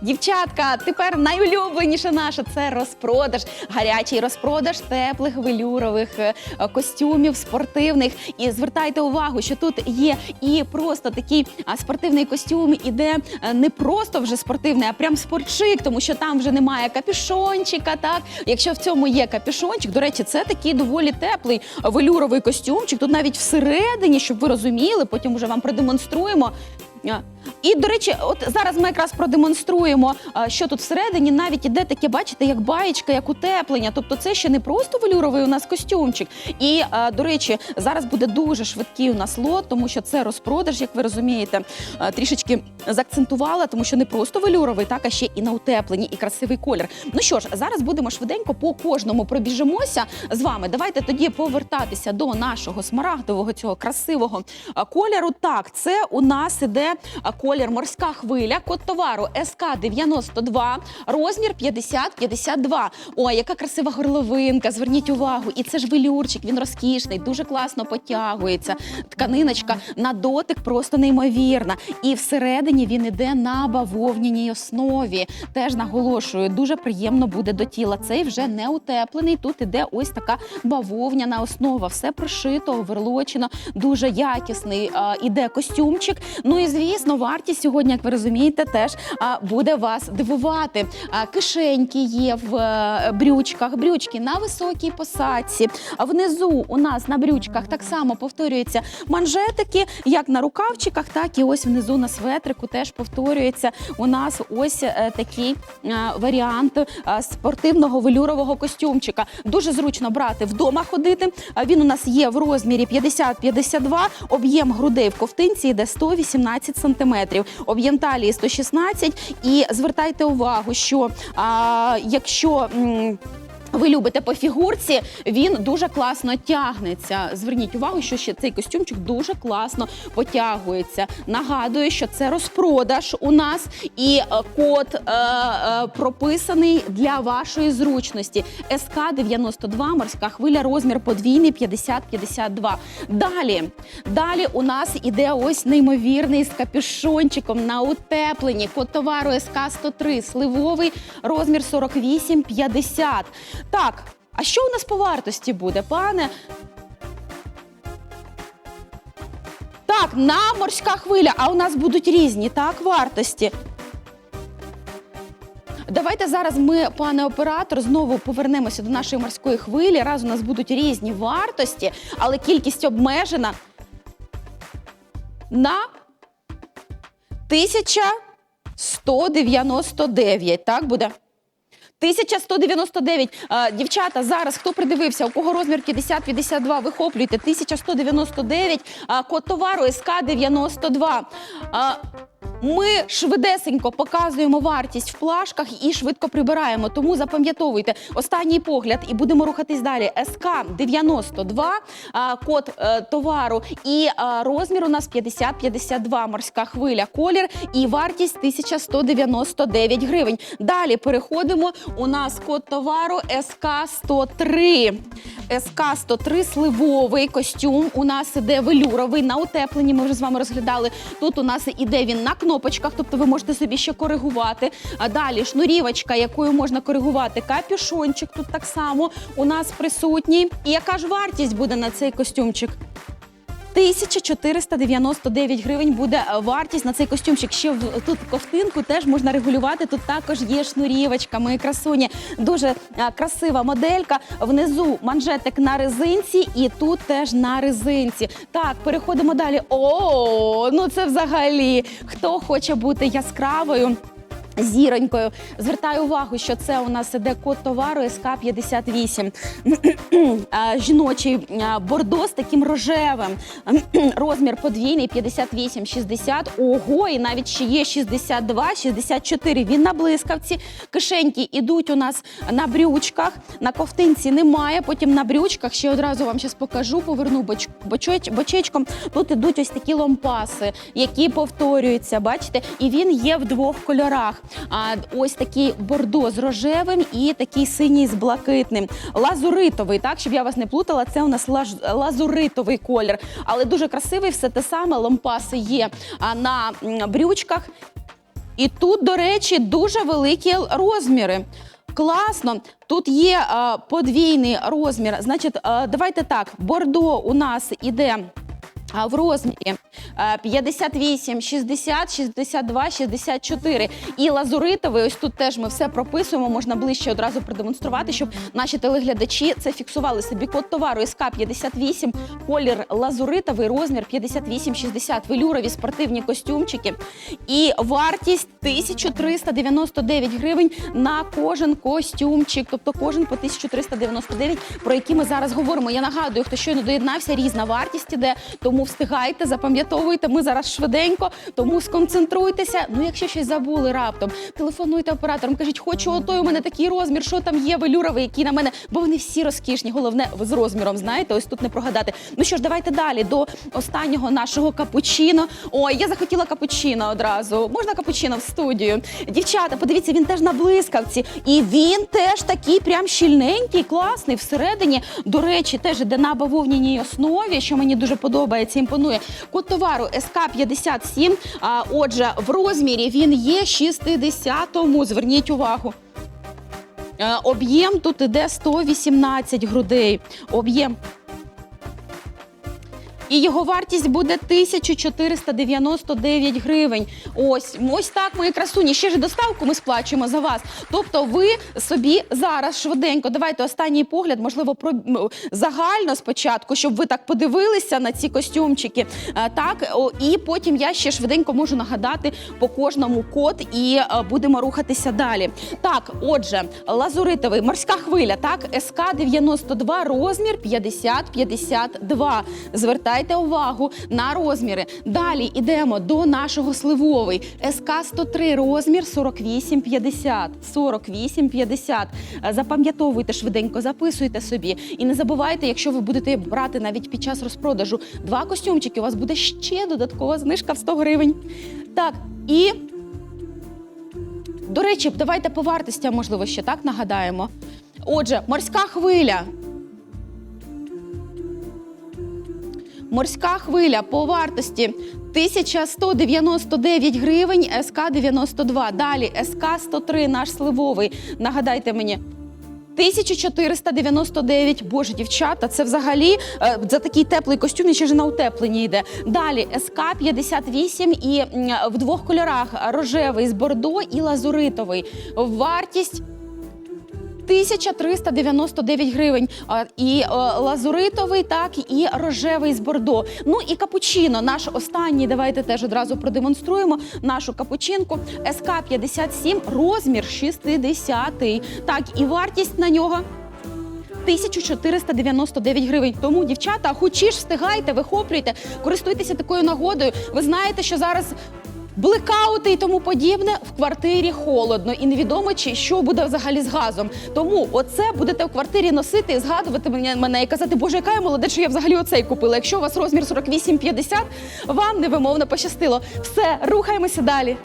Дівчатка, тепер найулюбленіше наше це розпродаж. Гарячий розпродаж теплих велюрових е, костюмів спортивних. І звертайте увагу, що тут є і просто такий спортивний костюм, іде е, не просто вже спортивний, а прям спортшик, тому що там вже немає капюшончика. Так, якщо в цьому є капюшончик, до речі, це такий доволі теплий велюровий костюмчик. Тут навіть всередині, щоб ви розуміли, потім вже вам продемонструємо. І, до речі, от зараз ми якраз продемонструємо, що тут всередині навіть іде таке, бачите, як баєчка, як утеплення. Тобто це ще не просто велюровий у нас костюмчик. І, до речі, зараз буде дуже швидкий у нас лот, тому що це розпродаж, як ви розумієте, трішечки заакцентувала, тому що не просто велюровий, так, а ще і на утепленні, і красивий колір. Ну що ж, зараз будемо швиденько по кожному пробіжимося з вами. Давайте тоді повертатися до нашого смарагдового цього красивого кольору. Так, це у нас іде колір морська хвиля, код товару СК 92, розмір 50-52. Ой, яка красива горловинка! Зверніть увагу, і це ж велюрчик, він розкішний, дуже класно потягується. Тканиночка на дотик просто неймовірна. І всередині він іде на бавовняній основі. Теж наголошую, дуже приємно буде до тіла. Цей вже не утеплений. Тут іде ось така бавовняна основа. Все прошито, оверлочено, дуже якісний іде костюмчик. Ну і звісно, вартість сьогодні, як ви розумієте, теж буде вас дивувати. Кишеньки є в е, брючках, брючки на високій посадці. Внизу у нас на брючках так само повторюються манжетики, як на рукавчиках, так і ось внизу на светрику теж повторюється. У нас ось е, такий е, варіант спортивного велюрового костюмчика. Дуже зручно брати вдома ходити. Він у нас є в розмірі 50-52, об'єм грудей в ковтинці йде 118 сантиметрів, об'єм талії 116. І звертайте увагу, що а, якщо. м, ви любите по фігурці, він дуже класно тягнеться. Зверніть увагу, що ще цей костюмчик дуже класно потягується. Нагадую, що це розпродаж у нас, і е, код е, е, прописаний для вашої зручності. СК 92 морська хвиля, розмір подвійний 50-52. Далі, далі у нас іде ось неймовірний з капюшончиком на утепленні. Код товару СК 103, сливовий, розмір 48-50. Так, а що у нас по вартості буде, пане? Так, на морська хвиля, а у нас будуть різні, так, вартості. Давайте зараз ми, пане оператор, знову повернемося до нашої морської хвилі. Раз у нас будуть різні вартості, але кількість обмежена на 1199. Так буде? 1199. Е, Дівчата, зараз хто придивився, у кого розмір 50-52, вихоплюйте. 1199, а, код товару СК 92. А, Ми швидесенько показуємо вартість в плашках і швидко прибираємо. Тому запам'ятовуйте останній погляд і будемо рухатись далі. СК 92, а, код е, товару і розмір у нас 50-52, морська хвиля, колір і вартість 1199 гривень. Далі переходимо. У нас код товару СК 103. СК 103 сливовий костюм. У нас іде велюровий на утепленні. Ми вже з вами розглядали. Тут у нас іде він на кнопочках, тобто ви можете собі ще коригувати. А далі шнурівочка, якою можна коригувати капюшончик. Тут так само у нас присутній. І яка ж вартість буде на цей костюмчик? 1499 гривень буде вартість на цей костюмчик. Ще тут ковтинку теж можна регулювати. Тут також є шнурівочка, мої красуні. Дуже красива моделька. Внизу манжетик на резинці, і тут теж на резинці. Так, переходимо далі. О, ну це взагалі хто хоче бути яскравою. Зіронькою звертаю увагу, що це у нас іде код товару СК 58 А, жіночий бордо з таким рожевим. Розмір подвійний 58-60. Ого, і навіть ще є 62-64. Він на блискавці. Кишеньки ідуть у нас на брючках. На ковтинці немає. Потім на брючках ще одразу вам зараз покажу. Поверну боч, бочоч, бочечком. Тут ідуть ось такі лампаси, які повторюються. Бачите, і він є в двох кольорах. А ось такий бордо з рожевим і такий синій з блакитним. Лазуритовий, так щоб я вас не плутала. Це у нас лаж- лазуритовий колір, але дуже красивий. Все те саме лампаси є на брючках. І тут, до речі, дуже великі розміри. Класно. Тут є подвійний розмір. Значить, давайте так: бордо у нас іде. А, В розмірі е, 58, 60, 62, 64. І лазуритовий, ось тут теж ми все прописуємо, можна ближче одразу продемонструвати, щоб наші телеглядачі це фіксували собі. Код товару СК 58, колір лазуритовий, розмір 58, 60, велюрові спортивні костюмчики. І вартість 1399 гривень на кожен костюмчик, тобто кожен по 1399, про які ми зараз говоримо. Я нагадую, хто щойно доєднався, різна вартість іде, тому встигайте, запам'ятовуйте. Ми зараз швиденько, тому сконцентруйтеся. Ну, якщо щось забули раптом, телефонуйте операторам, кажіть, хочу отой у мене такий розмір, що там є велюровий, який на мене, бо вони всі розкішні. Головне з розміром, знаєте, ось тут не прогадати. Ну що ж, давайте далі до останнього нашого капучино. Ой, я захотіла капучино одразу. Можна капучино в студію? Дівчата, подивіться, він теж на блискавці. І він теж такий прям щільненький, класний. Всередині, до речі, теж іде на бавовняній основі, що мені дуже подобається, імпонує. Код товару СК-57. А, отже, в розмірі він є 60-му. Зверніть увагу. Е, Об'єм тут іде 118 грудей. Об'єм. І його вартість буде 1499 гривень. Ось, ось так, мої красуні. Ще ж доставку ми сплачуємо за вас. Тобто, ви собі зараз швиденько давайте останній погляд, можливо, про загально спочатку, щоб ви так подивилися на ці костюмчики. Е, Так, і потім я ще швиденько можу нагадати по кожному код і е, будемо рухатися далі. Так, отже, лазуритовий, морська хвиля, так, СК 92, розмір 50-52. Звертайте увагу на розміри. Далі йдемо до нашого сливовий. СК 103, розмір 48-50. 48-50. Е, Запам'ятовуйте швиденько, записуйте собі. І не забувайте, якщо ви будете брати навіть під час розпродажу два костюмчики, у вас буде ще додаткова знижка в 100 гривень. Так, і до речі, давайте по вартостям, можливо, ще так нагадаємо. Отже, морська хвиля. Морська хвиля по вартості 1199 гривень, СК 92. Далі СК 103, наш сливовий. Нагадайте мені. 1499, боже, дівчата, це взагалі е, за такий теплий костюм і ще ж на утепленні йде. Далі СК 58 і в двох кольорах рожевий з бордо і лазуритовий. Вартість 1399 гривень. А, І е, лазуритовий, так, і рожевий з бордо. Ну і капучино, наш останній, давайте теж одразу продемонструємо нашу капучинку. СК-57, розмір 60. Так, і вартість на нього 1499 гривень. Тому, дівчата, хочі ж встигайте, вихоплюйте, користуйтеся такою нагодою. Ви знаєте, що зараз. Блекаути і тому подібне в квартирі холодно, і невідомо чи що буде взагалі з газом. Тому оце будете в квартирі носити згадувати мене, і казати, боже, яка я молода, що я взагалі оцей купила. Якщо у вас розмір 48-50, вам невимовно пощастило. Все, рухаємося далі.